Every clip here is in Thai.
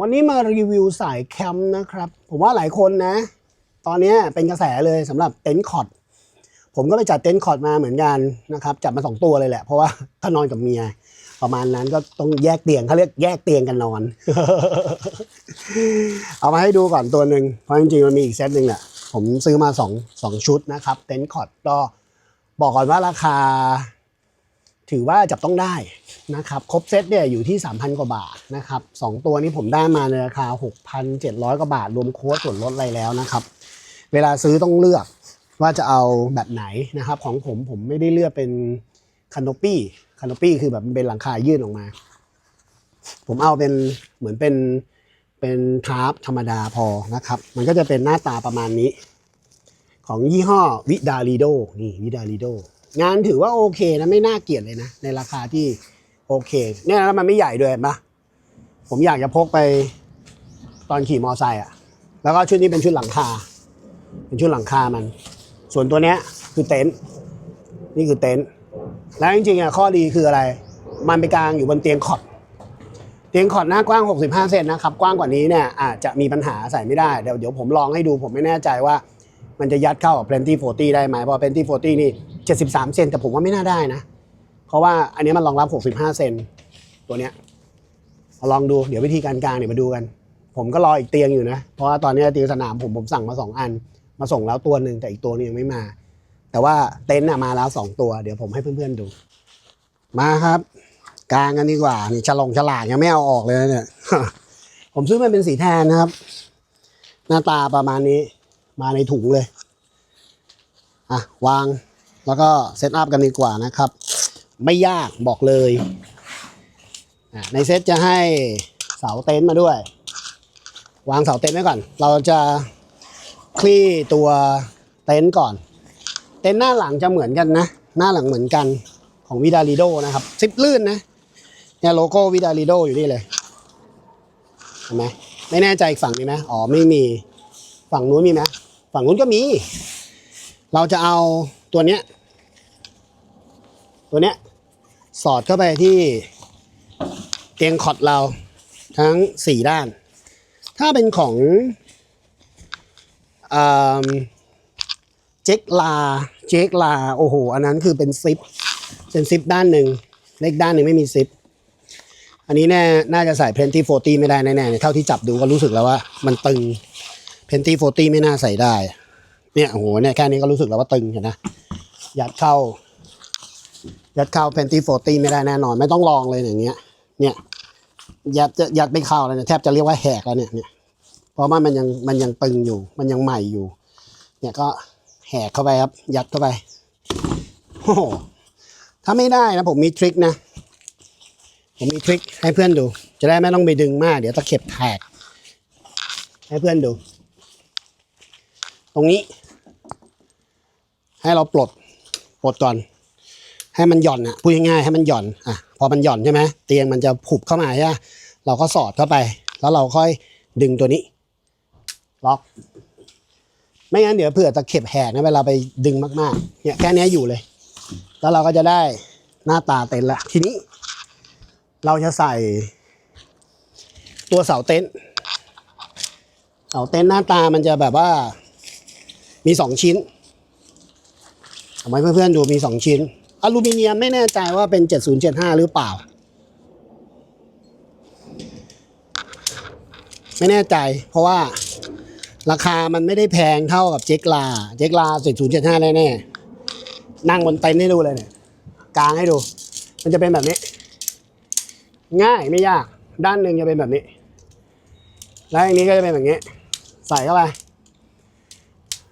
วันนี้มารีวิวสายแคมป์นะครับ ผมว่าหลายคนนะ ตอนนี้เป็นกระแสเลยสำหรับเต็นท์คอร์ดผมก็ไปจัดเต็นท์คอร์ดมาเหมือนกันนะครับ จัดมาสองตัวเลยแหละ เพราะว่าถ้านอนกับเมีย ประมาณนั้นก็ต้องแยกเตียงเขาเรียกแยกเตียงกันนอน เอามาให้ดูก่อนตัวหนึ่งเพราะจริงๆมันมีอีกเซตหนึ่งแหละผมซื้อมาสองสองชุดนะครับ เต็นท์คอร์ดก็บอกก่อนว่าราคา ถือว่าจับต้องได้นะครับครบเซตเนี่ยอยู่ที่ 3,000 กว่าบาทนะครับสองตัวนี้ผมได้มาในราคา 6,700 กว่าบาท รวมโค้ดส่วนลดอะไรแล้วนะครับ เวลาซื้อต้องเลือกว่าจะเอาแบบไหนนะครับ ของผมผมไม่ได้เลือกเป็นคาน o ปี้คาน o ปี้คือแบบเป็นหลังคายื่นออกมา ผมเอาเป็นเหมือนเป็นเป็นทาร์ปธรรมดาพอนะครับ มันก็จะเป็นหน้าตาประมาณนี้ ของยี่ห้อวิดาลิโดนี่วิดาลิโด งานถือว่าโอเคนะไม่น่าเกลียดเลยนะ ในราคาที่โอเค เนี่ยแล้วมันไม่ใหญ่ด้วยเห็นปะผมอยากจะพกไปตอนขี่มอไซค์อะ แล้วก็ชุดนี้เป็นชุดหลังคา เป็นชุดหลังคามัน ส่วนตัวเนี้ยคือเต็นท์นี่คือเต็นท์แล้วจริงๆอะข้อดีคืออะไร มันไปกลางอยู่บนเตียงคอดเตียงคอดหน้ากว้าง 65 เซนนะครับ กว้างกว่านี้เนี่ยอาจจะมีปัญหาใส่ไม่ได้ เดี๋ยวเดี๋ยวผมลองให้ดูผมไม่แน่ใจว่า มันจะยัดเข้ากับ Plenty 40 ได้ไหมเพราะ Plenty 40 นี่ 73 เซนแต่ผมว่าไม่น่าได้นะ เพราะว่าอันนี้มันรองรับ 65 เซนตัวเนี้ยลองดูเดี๋ยววิธีการกลางเดี๋ยวมาดูกัน ผมก็รออีกเตียงอยู่นะ เพราะว่าตอนนี้เตียงสนามผมผมสั่งมาสองอัน มาส่งแล้วตัวหนึ่งแต่อีกตัวนึงยังไม่มา แต่ว่าเต็นท์มาแล้วสองตัว เดี๋ยวผมให้เพื่อนๆดู มาครับ กลางกันดีกว่านี่ฉลองฉลากยังไม่เอาออกเลยนะเนี่ยผมซื้อมันเป็นสีแทนนะครับ หน้าตาประมาณนี้มาในถุงเลยอะวาง แล้วก็เซตอัพกันดีกว่านะครับ ไม่ยากบอกเลยในเซตจะให้เสาเต็นท์มาด้วย วางเสาเต็นท์ไว้ก่อน เราจะคลี่ตัวเต็นท์ก่อน เต็นท์หน้าหลังจะเหมือนกันนะ หน้าหลังเหมือนกันของวิดาลิโดนะครับซิปลื่นนะเนี่ยโลโก้วิดาลิโดอยู่นี่เลยเห็นไหมไม่แน่ใจอีกฝั่งมีไหมอ๋อไม่มีฝั่งนู้นมีไหมฝั่งนู้นก็มี เราจะเอา ตัวเนี้ย ตัวเนี้ย สอดเข้าไปที่เตียงคอดเราทั้งสี่ด้าน ถ้าเป็นของเจ็กลา เจ็กลา โอ้โห อันนั้นคือเป็นซิป เป็นซิปด้านหนึ่ง เล็กด้านหนึ่งไม่มีซิป อันนี้แน่น่าจะใส่ plenty 40ไม่ได้แน่ๆเท่าที่จับดูก็รู้สึกแล้วว่ามันตึง plenty 40ไม่น่าใส่ได้ เนี่ย โอ้โห เนี่ยแค่นี้ก็รู้สึกแล้วว่าตึงเห็นนะ ยัดเข้า ยัดเข้า plenty 40ไม่ได้แน่นอน ไม่ต้องลองเลยอย่างเงี้ย เนี่ยยัดจะยัดไม่เข้าแล้วเนี่ยแทบจะเรียกว่าแหกแล้วเนี่ยเนี่ยเพราะว่ามันยังมันยังตึงอยู่ มันยังใหม่อยู่ เนี่ยก็แหกเข้าไปครับ ยัดเข้าไปโอ้โหถ้าไม่ได้นะผมมีทริคนะผมมีทริคให้เพื่อนดู จะได้ไม่ต้องไปดึงมาก เดี๋ยวตะเข็บแตกให้เพื่อนดู ตรงนี้ ให้เราปลด ปลดก่อน ให้มันหย่อนอะพูดง่ายๆให้มันหย่อนอะพอมันหย่อนใช่ไหมเตียงมันจะผุบเข้ามาใช่ไหมเราก็สอดเข้าไป แล้วเราค่อยดึงตัวนี้ ล็อก ไม่งั้นเดี๋ยวเผื่อตะเข็บแหกนะเวลาไปดึงมากๆเนี่ยแค่นี้อยู่เลย แล้วเราก็จะได้หน้าตาเต็นท์ละทีนี้ เราจะใส่ ตัวเสาเต็นท์เสาเต็นท์หน้าตามันจะแบบว่า มีสองชิ้น เอาไว้เพื่อนๆดูมีสองชิ้น อลูมิเนียมไม่แน่ใจว่าเป็น 7075 หรือเปล่า ไม่แน่ใจ เพราะว่าราคามันไม่ได้แพงเท่ากับเจ็กลา เจ็กลา 7075 แน่ๆ นั่งบนเต็นท์ให้ดูเลยเนี่ย กลางให้ดู มันจะเป็นแบบนี้ ง่ายไม่ยาก ด้านหนึ่งจะเป็นแบบนี้ แล้วอันนี้ก็จะเป็นแบบนี้ ใส่เข้าไป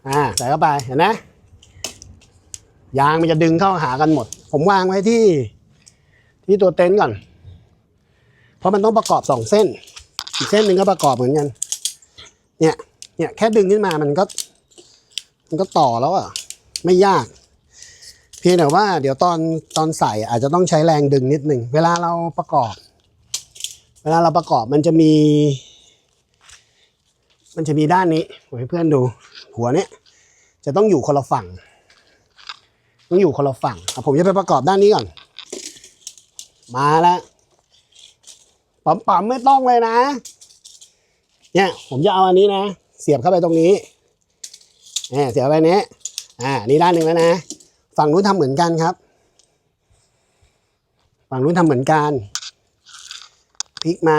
อ่า ใส่เข้าไป เห็นไหม ยางมันจะดึงเข้าหากันหมด ผมวางไว้ที่ ที่ตัวเต็นท์ก่อน เพราะมันต้องประกอบสองเส้น อีกเส้นหนึ่งก็ประกอบเหมือนกัน เนี่ย เนี่ยแค่ดึงขึ้นมามันก็ มันก็ต่อแล้วอะ ไม่ยาก เพียงแต่ว่า เดี๋ยวตอนตอนใส่อาจจะต้องใช้แรงดึงนิดหนึ่ง เวลาเราประกอบ เวลาเราประกอบมันจะมี มันจะมีด้านนี้ผมให้เพื่อนดู หัวเนี้ยจะต้องอยู่คนละฝั่ง ต้องอยู่คนละฝั่งผมจะไปประกอบด้านนี้ก่อน มาแล้วปั๊มปั๊มๆไม่ต้องเลยนะ เนี่ย ผมจะเอาอันนี้นะ เสียบเข้าไปตรงนี้แหมเสียบไปนี้อ่านี่ด้านหนึ่งแล้วนะ ฝั่งนู้นทำเหมือนกันครับ ฝั่งนู้นทำเหมือนกันพลิกมา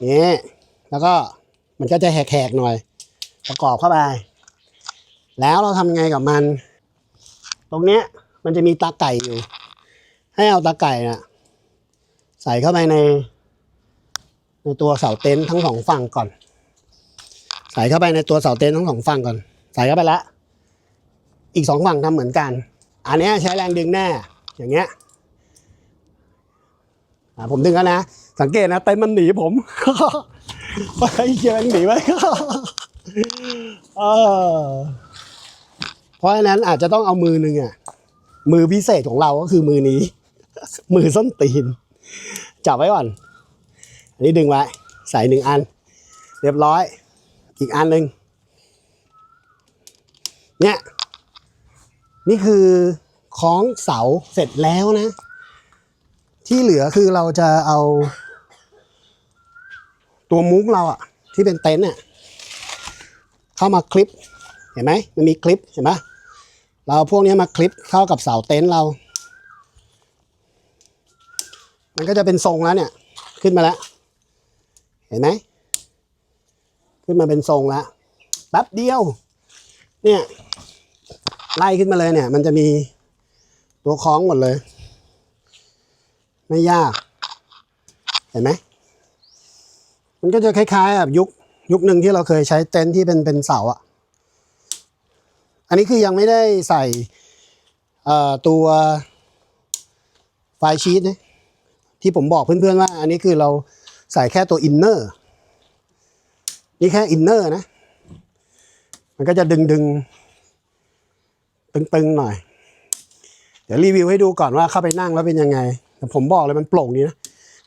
เนี่ยแล้วก็มันก็จะแหกๆหน่อย ประกอบเข้าไป แล้วเราทำไงกับมัน ตรงเนี้ยมันจะมีตาไก่อยู่ ให้เอาตาไก่น่ะใส่เข้าไปใน ในตัวเสาเต็นท์ทั้งสองฝั่งก่อน ใส่เข้าไปในตัวเสาเต็นท์ทั้งสองฝั่งก่อน ใส่เข้าไปแล้วอีกสองฝั่งทำเหมือนกัน อันนี้ใช้แรงดึงแน่ อย่างเงี้ยผมดึงแล้วนะ สังเกตนะเต็นท์มันหนีผมไอ้เหี้ยมันหนีไปเออ เพราะฉะนั้นอาจจะต้องเอามือหนึ่งอะมือพิเศษของเราก็คือมือนี้ มือส้นตีน จับไว้ก่อน อันนี้ดึงไว้ ใส่หนึ่งอัน เรียบร้อย อีกอันหนึ่งเนี่ยนี่คือคล้องเสาเสร็จแล้วนะ ที่เหลือคือเราจะเอา ตัวมุ้งเราอะที่เป็นเต็นท์เนี่ยเข้ามาคลิป ห็นไหมมันมีคลิปเห็นไหมเราพวกนี้มาคลิปเข้ากับเสาเต็นท์เรา มันก็จะเป็นทรงแล้วเนี่ย ขึ้นมาแล้ว เห็นไหมขึ้นมาเป็นทรงแล้วแป๊บเดียว เนี่ยไล่ขึ้นมาเลยเนี่ย มันจะมีตัวคล้องหมดเลย ไม่ยาก เห็นไหมมันก็จะคล้ายๆแบบยุคยุคหนึ่งที่เราเคยใช้เต็นท์ที่เป็นเป็นเสาอะ อันนี้คือยังไม่ได้ใส่ตัวไฟล์ชีตนะที่ผมบอกเพื่อนๆว่า อันนี้คือเราใส่แค่ตัวอินเนอร์นี่แค่อินเนอร์นะ มันก็จะดึงดึงตึงๆหน่อย เดี๋ยวรีวิวให้ดูก่อนว่าเข้าไปนั่งแล้วเป็นยังไงแต่ผมบอกเลยมันโปร่งดีนะ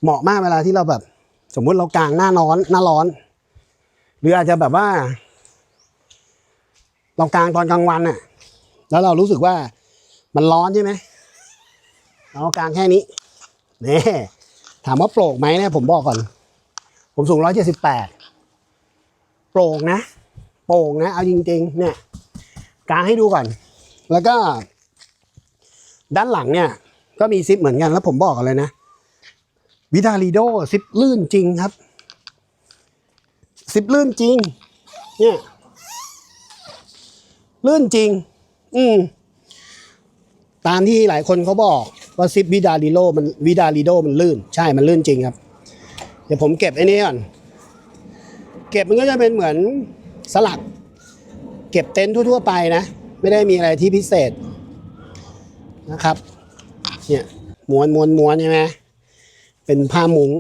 เหมาะมากเวลาที่เราแบบ สมมุติเรากลางหน้าร้อนหน้าร้อน หรืออาจจะแบบว่า รากลางตอนกลางวันน่ะ แล้วเรารู้สึกว่ามันร้อนใช่ไหมเรากลางแค่นี้นี่ถามว่าโปร่งไหมเนี่ยผมบอกก่อน ผมสูงร้อยเจ็ดสิบแปดโปร่งนะ โปร่งนะ เอาจริง ๆ เนี่ยกลางให้ดูก่อน แล้วก็ ด้านหลังเนี่ย ก็มีซิปเหมือนกันแล้วผมบอกกันเลยนะวิดาลีโดซิปลื่นจริงครับ ซิปลื่นจริง เนี่ย ลื่นจริง อืม ตามที่หลายคนเขาบอกว่าซิปวิดาลีโดมันวิดาลีโดมันลื่น ใช่มันลื่นจริงครับ เดี๋ยวผมเก็บไอ้นี้ก่อน เก็บมันก็จะเป็นเหมือนสลัก เก็บเต็นท์ทั่ว ๆ ไปนะ ไม่ได้มีอะไรที่พิเศษนะครับ เนี่ยม้วนม้วนม้วนใช่ไหมเป็นผ้ามุง้ง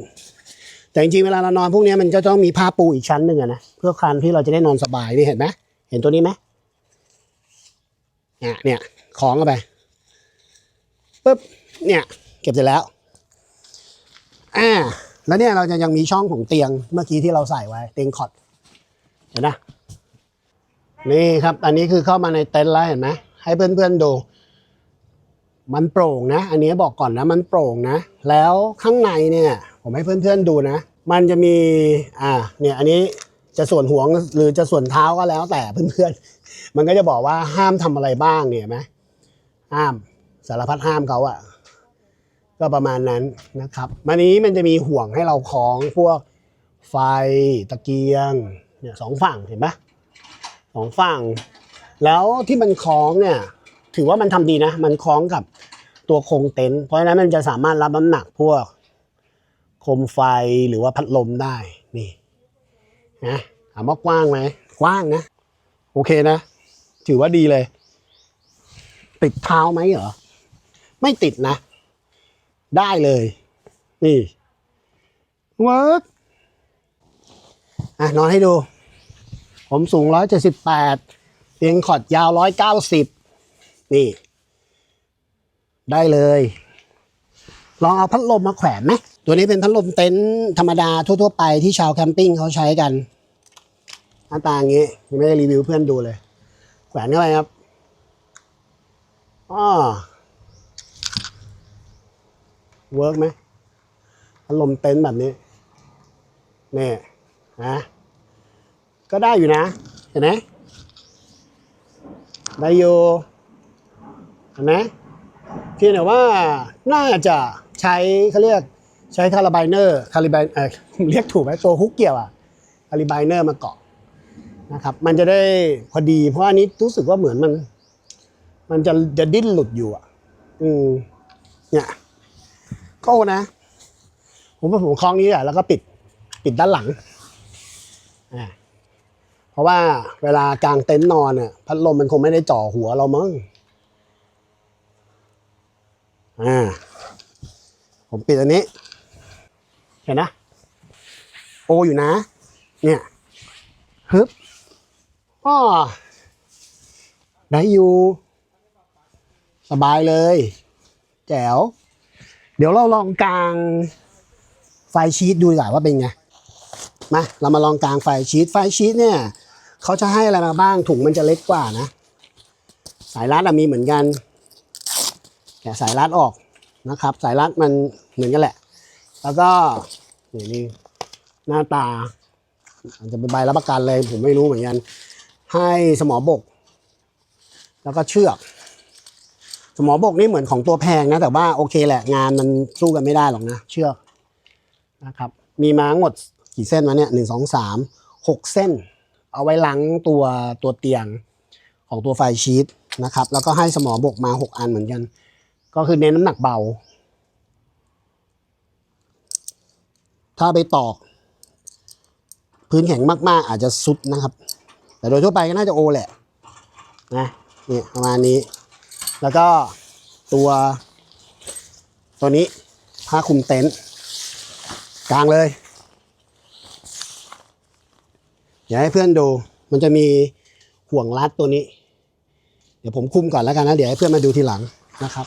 แต่จริงๆเวลาเรานอนพวกนี้มันจะต้องมีผ้าปูอีกชั้นหนึ่งนะเพื่อการที่เราจะได้นอนสบายนี่เห็นไหมเห็นตัวนี้ไหม เนี่ยเนี่ยคล้องเข้าไปปุ๊บเนี่ยเก็บเสร็จแล้วอ่าแล้วเนี่ยเราจะยังมีช่องของเตียงเมื่อกี้ที่เราใส่ไว้เตียงคอดเห็นนะนี่ครับ อันนี้คือเข้ามาในเต็นท์แล้วเห็นไหมให้เพื่อนๆดู มันโปร่งนะ อันนี้บอกก่อนนะ มันโปร่งนะ แล้วข้างในเนี่ย ผมให้เพื่อนๆดูนะ มันจะมี อ่า เนี่ย อันนี้ จะส่วนหัวหรือจะส่วนเท้าก็แล้วแต่เพื่อนๆ มันก็จะบอกว่าห้ามทำอะไรบ้างเนี่ยไหมห้ามสารพัดห้ามเขาอะก็ประมาณนั้นนะครับมันนี้มันจะมีห่วงให้เราคล้องพวกไฟตะเกียงเนี่ยสองฝั่งเห็นปะสองฝั่ง แล้วที่มันคล้องเนี่ยถือว่ามันทำดีนะ มันคล้องกับตัวโครงเต็นท์เพราะฉะนั้นมันจะสามารถรับน้ำหนักพวกโคมไฟหรือว่าพัดลมได้ นะถามว่ากว้างไหมกว้างนะ โอเคนะ ถือว่าดีเลย ติดเท้าไหมเหรอ ไม่ติดนะ ได้เลย นี่เวิร์กอะ นอนให้ดู ผมสูงร้อยเจ็ดสิบแปดเตียงขอดยาวร้อยเก้าสิบนี่ ได้เลย ลองเอาพัดลมมาแขวนไหม ตัวนี้เป็นพัดลมเต็นท์ธรรมดาทั่ว ๆ ไปที่ชาวแคมปิ้งเขาใช้กันหน้าตาอย่างนี้ยังไม่ได้รีวิวเพื่อนดูเลย แขวนเข้าไปครับอ้อเวิร์กไหมพัดลมเต็นท์แบบนี้นี่นะก็ได้อยู่นะ เห็นไหมได้อยู่เห็นไหมเพียงแต่ว่าน่าจะใช้เขาเรียก ใช้คาราไบเนอร์คาริบเออเรียกถูกไหมตัวฮุกเกี่ยวอะคาริบเนอร์มาเกาะนะครับ มันจะได้พอดี เพราะอันนี้รู้สึกว่าเหมือนมัน มันจะจะดิ้นหลุดอยู่อะ อืมเนี่ยก็โอนะ ผมว่าผมคล้องนี้แหละแล้วก็ปิดปิดด้านหลังอ่าเพราะว่าเวลากางเต็นท์นอนเนี่ยพัดลมมันคงไม่ได้จ่อหัวเรามั้งอ่าผมปิดอันนี้ เห็นนะ โออยู่นะ เนี่ยฮึบอ้อได้อยู่ สบายเลย แจ๋ว เดี๋ยวเราลองกลางไฟชีตดูดีกว่าว่าเป็นไง มา เรามาลองกลางไฟชีตไฟชีตเนี่ย เขาจะให้อะไรมาบ้าง ถุงมันจะเล็กกว่านะ สายรัดอะมีเหมือนกัน แกะสายรัดออกนะครับ สายรัดมันเหมือนกันแหละ แล้วก็นี่นี่หน้าตาอาจจะเป็นใบรับประกันเลยผมไม่รู้เหมือนกัน ให้สมอบก แล้วก็เชือก สมอบกนี่เหมือนของตัวแพงนะ แต่ว่าโอเคแหละงานมันสู้กันไม่ได้หรอกนะ เชือกนะครับ มีมางหมดกี่เส้นวะเนี่ยหนึ่งสองสามหกเส้น เอาไว้ล้างตัวตัวเตียงของตัวไฟชีตนะครับ แล้วก็ให้สมอบกมาหกอันเหมือนกัน ก็คือเน้นน้ำหนักเบา ถ้าไปตอก พื้นแข็งมากๆ อาจจะสุดนะครับ แต่โดยทั่วไปก็น่าจะโอแหละนะนี่ประมาณนี้ แล้วก็ตัว ตัวนี้ผ้าคลุมเต็นท์กลางเลยเดี๋ยวให้เพื่อนดูมันจะมีห่วงรัดตัวนี้ เดี๋ยวผมคุมก่อนแล้วกันนะ เดี๋ยวให้เพื่อนมาดูทีหลังนะครับ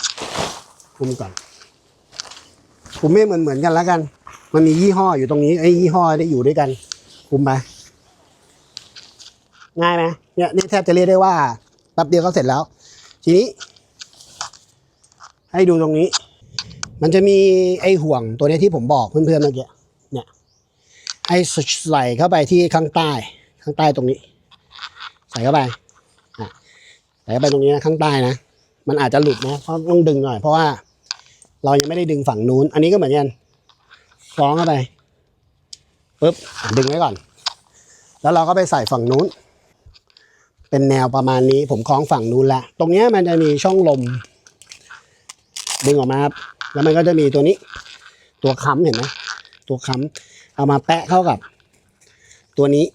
คุมก่อนคุมไม่เหมือนเหมือนกันแล้วกัน มันมียี่ห้ออยู่ตรงนี้ไอ้ยี่ห้อได้อยู่ด้วยกัน คุมไปง่ายไหมเนี่ยนี่แทบจะเรียกได้ว่าแป๊บเดียวก็เสร็จแล้ว ทีนี้ ให้ดูตรงนี้ มันจะมีไอ้ห่วงตัวนี้ที่ผมบอกเพื่อนๆเมื่อกี้เนี่ยไอ้ใส่เข้าไปที่ข้างใต้ ข้างใต้ตรงนี้ ใส่เข้าไปใส่เข้าไปตรงนี้นะข้างใต้นะมันอาจจะหลุดนะเพราะต้องดึงหน่อยเพราะว่าเรายังไม่ได้ดึงฝั่งนู้น อันนี้ก็เหมือนกัน คล้องเข้าไปปุ๊บดึงไว้ก่อน แล้วเราก็ไปใส่ฝั่งนู้น เป็นแนวประมาณนี้ ผมคล้องฝั่งนู้นละ ตรงนี้มันจะมีช่องลม ดึงออกมาครับแล้วมันก็จะมีตัวนี้ ตัวค้ำเห็นไหมตัวค้ำเอามาแปะเข้ากับ ตัวนี้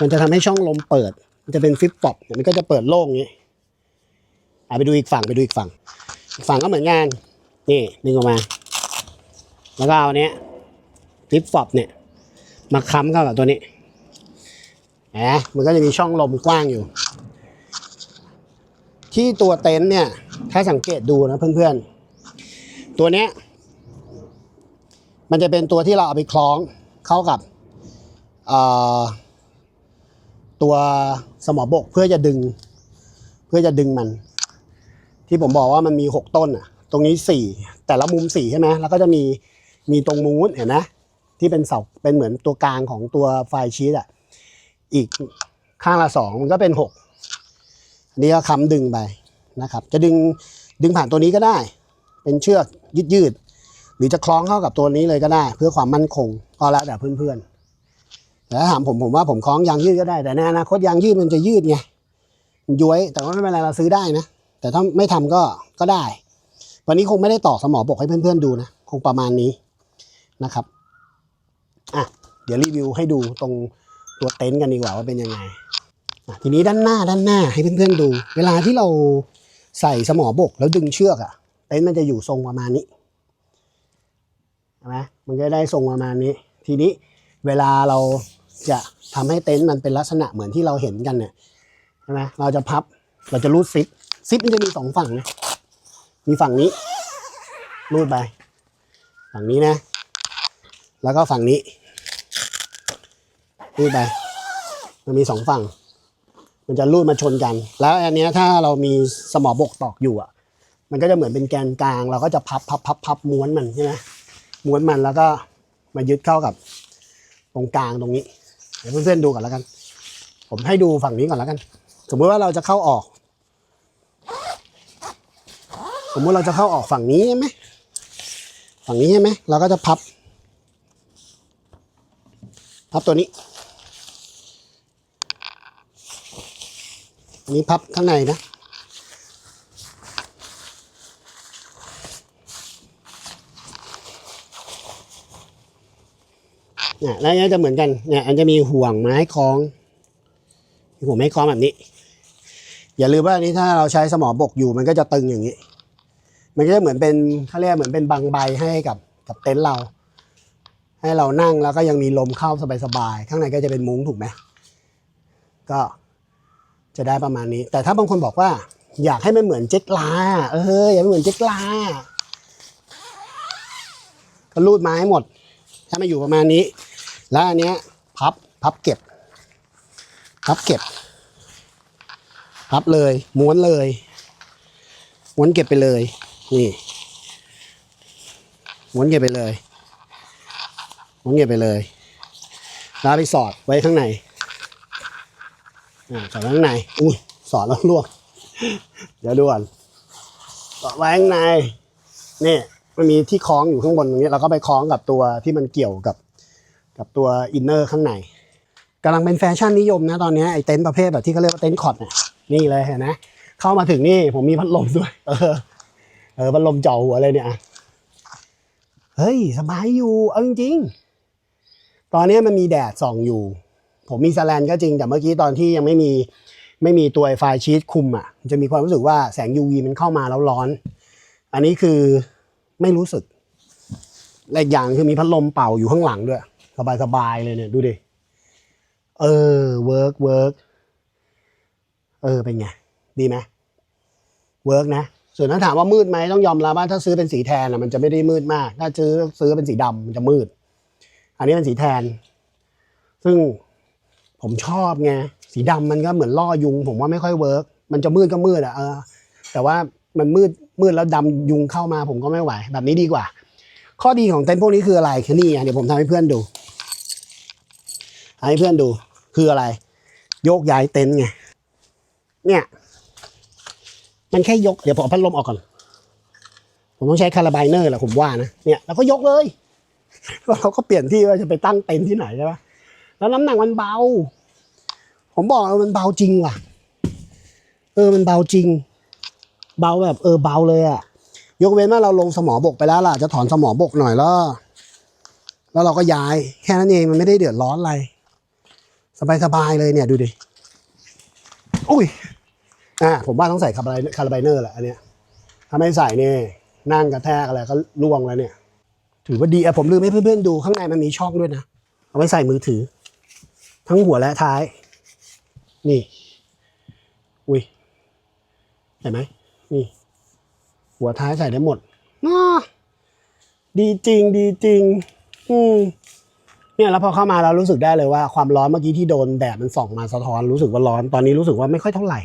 มันจะทำให้ช่องลมเปิด มันจะเป็นฟิปปอบมันก็จะเปิดโล่งนี้ไปดูอีกฝั่งไปดูอีกฝั่งอีกฝั่งก็เหมือนกันนี่ดึงออกมา แล้วก็เอาเนี้ยฟิปฟอบเนี่ย มาค้ำเข้ากับตัวนี้แหมมันก็จะมีช่องลมกว้างอยู่ ที่ตัวเต็นท์เนี่ย ถ้าสังเกตดูนะเพื่อนๆ ตัวเนี้ย มันจะเป็นตัวที่เราเอาไปคล้องเข้ากับตัวสมอบกเพื่อจะดึง เพื่อจะดึงมัน ที่ผมบอกว่ามันมีหกต้นอะ ตรงนี้สี่แต่ละมุมสี่ใช่ไหมแล้วก็จะมี มีตรงมูนเห็นไหมที่เป็นเสาเป็นเหมือนตัวกลางของตัวไฟชีตอะอีกข้างละสองมันก็เป็นหกอันนี้ก็ค้ำดึงไปนะครับ จะดึงดึงผ่านตัวนี้ก็ได้ เป็นเชือกยืดยืดๆหรือจะคล้องเข้ากับตัวนี้เลยก็ได้ เพื่อความมั่นคงก็แล้วแต่เพื่อนๆแต่ถ้าถามผมผมว่าผมคล้องยางยืดก็ได้แต่ในอนาคตยางยืดมันจะยืดไงย้วยแต่ว่าไม่เป็นไรเราซื้อได้นะ แต่ถ้าไม่ทำก็ก็ได้ วันนี้คงไม่ได้ต่อสมอบกให้เพื่อนๆดูนะ คงประมาณนี้ นะครับอะเดี๋ยวรีวิวให้ดูตรงตัวเต็นท์กันดีกว่าว่าเป็นยังไงทีนี้ด้านหน้าด้านหน้าให้เพื่อนๆดู เวลาที่เราใส่สมอบกแล้วดึงเชือกอะเต็นท์มันจะอยู่ทรงประมาณนี้ใช่ไหมมันก็ได้ทรงประมาณนี้ ทีนี้เวลาเราจะทำให้เต็นท์มันเป็นลักษณะเหมือนที่เราเห็นกันเนี่ยใช่ไหมเราจะพับเราจะรูดซิปซิปมันจะมีสองฝั่งนะมีฝั่งนี้รูดไป ฝั่งนี้นะ แล้วก็ฝั่งนี้รูดไป มันมีสองฝั่ง มันจะรูดมาชนกัน แล้วอันนี้ถ้าเรามีสมอบกตอกอยู่อะ มันก็จะเหมือนเป็นแกนกลาง เราก็จะพับพับพับพับม้วนมันใช่ไหมม้วนมันแล้วก็มายึดเข้ากับตรงกลางตรงนี้เดี๋ยวเพื่อนๆดูก่อนแล้วกัน ผมให้ดูฝั่งนี้ก่อนแล้วกัน สมมติว่าเราจะเข้าออก สมมติเราจะเข้าออกฝั่งนี้ใช่ไหมฝั่งนี้ใช่ไหมเราก็จะพับ พับตัวนี้อันนี้พับข้างในนะ เนี่ยแล้วอันนี้จะเหมือนกัน เนี่ยอันจะมีห่วงไม้คล้อง ห่วงไม้คล้องแบบนี้ อย่าลืมว่าอันนี้ถ้าเราใช้สมอบกอยู่มันก็จะตึงอย่างนี้ มันก็จะเหมือนเป็นเขาเรียกเหมือนเป็นบางใบให้กับกับเต็นท์เรา ให้เรานั่งแล้วก็ยังมีลมเข้าสบายๆ ข้างในก็จะเป็นมุ้งถูกไหมก็จะได้ประมาณนี้ แต่ถ้าบางคนบอกว่า อยากให้มันเหมือนเจ็ตลา เอออยากให้มันเหมือนเจ็ตลา ก็รูดไม้หมด ถ้ามาอยู่ประมาณนี้ แล้วอันเนี้ย พับพับเก็บ พับเก็บ พับเลย ม้วนเลยม้วนเก็บไปเลย นี่ม้วนเก็บไปเลย ม้วนเก็บไปเลยแล้วเอาไปสอดไว้ข้างในอสอดไว้ข้างในอุ้ยสอดแล้วลวกเดี๋ยวด่วนสอดไว้ข้างในนี่มันมีที่คล้องอยู่ข้างบนตรงนี้เราก็ไปคล้องกับตัวที่มันเกี่ยวกับกับตัวอินเนอร์ข้างในกำลังเป็นแฟชั่นนิยมนะตอนนี้ไอ้เต็นท์ประเภทแบบที่เขาเรียกว่าเต็นท์คอร์ดเนี่ยนี่เลยเห็นไหมเข้ามาถึงนี่ผมมีพัดลมด้วย เออเออพัดลมเจ่อหัวเลยเนี่ยเฮ้ย สบายอยู่ เอาจริงๆ ตอนนี้มันมีแดดส่องอยู่ ผมมีสแลนก็จริงแต่เมื่อกี้ตอนที่ยังไม่มีไม่มีตัวไฟชีตคุมอะจะมีความรู้สึกว่าแสง UV มันเข้ามาแล้วร้อน อันนี้คือไม่รู้สึกและอีกอย่างคือมีพัดลมเป่าอยู่ข้างหลังด้วย สบายๆเลยเนี่ยดูดิ เออเวิร์กเวิร์กเออเป็นไง ดีไหมเวิร์กนะ ส่วนถ้าถามว่ามืดไหมต้องยอมรับว่าถ้าซื้อเป็นสีแทนอะมันจะไม่ได้มืดมาก ถ้าซื้อซื้อเป็นสีดำมันจะมืด อันนี้เป็นสีแทน ซึ่งผมชอบไงสีดำมันก็เหมือนล่อยุง ผมว่าไม่ค่อยเวิร์กมันจะมืดก็มืดอะเออ แต่ว่ามันมืดมืดแล้วดำยุงเข้ามาผมก็ไม่ไหว แบบนี้ดีกว่า ข้อดีของเต็นท์พวกนี้คืออะไรคือนี่เดี๋ยวผมทำให้เพื่อนดูให้เพื่อนดูคืออะไร โยกย้ายเต็นท์ไงเนี่ย มันแค่ยก เดี๋ยวผมเอาพัดลมออกก่อน ผมต้องใช้คาราไบเนอร์แหละผมว่านะเนี่ยแล้วก็ยกเลย เราก็เปลี่ยนที่ว่าจะไปตั้งเต็นท์ที่ไหนใช่ปะแล้วน้ำหนักมันเบา ผมบอกมันเบาจริงว่ะ เออมันเบาจริง เบาแบบเออเบาเลยอะยกเว้นว่าเราลงสมอบกไปแล้วล่ะ จะถอนสมอบกหน่อยแล้ว แล้วเราก็ย้าย แค่นั้นเองมันไม่ได้เดือดร้อนอะไร สบายๆเลยเนี่ยดูดิอุ้ยอ่าผมว่าต้องใส่คาร์บไคาร์บไบเนอร์แหละอันเนี้ยถ้าไม่ใส่เนี่ยนั่งกระแทกอะไรก็ล่วงแล้วเนี่ย ถือว่าดีอะผมลืมให้เพื่อนๆดูข้างในมันมีช่องด้วยนะ เอาไว้ใส่มือถือ ทั้งหัวและท้าย นี่ อุ้ยเห็นไหมนี่ หัวท้ายใส่ได้หมดอ้อดีจริงดีจริง อืมเนี่ยแล้วพอเข้ามาเรารู้สึกได้เลยว่าความร้อนเมื่อกี้ที่โดนแดดมันส่องมาสะท้อนรู้สึกว่าร้อนตอนนี้รู้สึกว่าไม่ค่อยเท่าไหร่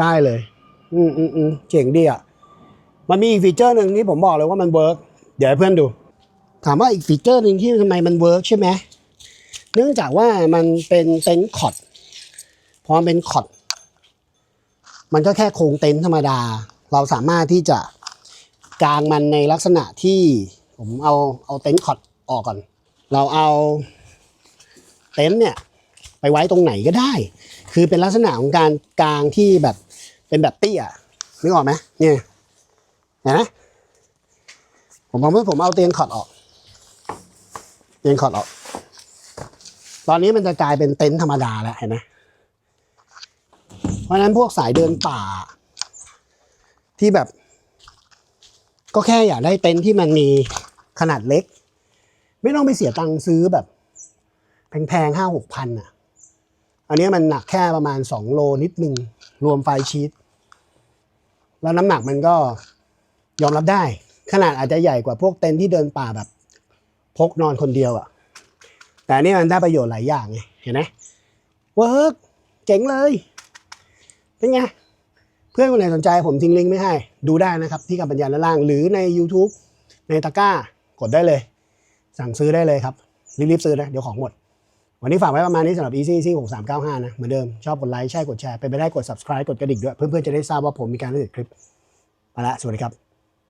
ได้เลย อืมอืมอืมเจ๋งดีอะมันมีอีกฟีเจอร์หนึ่งที่ผมบอกเลยว่ามันเวิร์ก เดี๋ยวให้เพื่อนดู ถามว่าอีกฟีเจอร์หนึ่งที่ทำไมมันเวิร์กใช่ไหมเนื่องจากว่ามันเป็นเต็นท์คอร์ดพอมันเป็นคอร์ดมันก็แค่โครงเต็นท์ธรรมดา เราสามารถที่จะกางมันในลักษณะที่ผมเอาเอาเต็นท์คอร์ดออกก่อน เราเอาเต็นท์เนี่ยไปไว้ตรงไหนก็ได้ คือเป็นลักษณะของการกางที่แบบเป็นแบบเตี้ยนึกออกไหมเนี่ยเห็นไหม ผมเอาเมื่อผมเอาเตียงคอดออก เตียงคอดออก ตอนนี้มันจะกลายเป็นเต็นท์ธรรมดาแล้วเห็นไหมเพราะฉะนั้นพวกสายเดินป่า ที่แบบ ก็แค่อยากได้เต็นท์ที่มันมีขนาดเล็ก ไม่ต้องไปเสียตังค์ซื้อแบบ แพงๆห้าหกพันอะ อันนี้มันหนักแค่ประมาณสองโลนิดนึง รวมไฟชีตแล้วน้ำหนักมันก็ยอมรับได้ ขนาดอาจจะใหญ่กว่าพวกเต็นท์ที่เดินป่าแบบ พกนอนคนเดียวอะ แต่นี่มันได้ประโยชน์หลายอย่างไงเห็นไหมเวิร์กเจ๋งเลย เป็นไง เพื่อนคนไหนสนใจผมทิ้งลิงก์ไม่ให้ ดูได้นะครับ ที่กับปัญญาด้านล่าง หรือใน YouTube ในตะก้ากดได้เลย สั่งซื้อได้เลยครับ รีบๆซื้อนะ เดี๋ยวของหมด วันนี้ฝากไว้ประมาณนี้สำหรับ Easy Easy 6395 นะ เหมือนเดิม ชอบกดไลค์ใช่กดแชร์เป็นไปได้กด subscribe กดกระดิ่งด้วย เพื่อนๆจะได้ทราบว่าผมมีการผลิตคลิป ไปละ สวัสดีครับ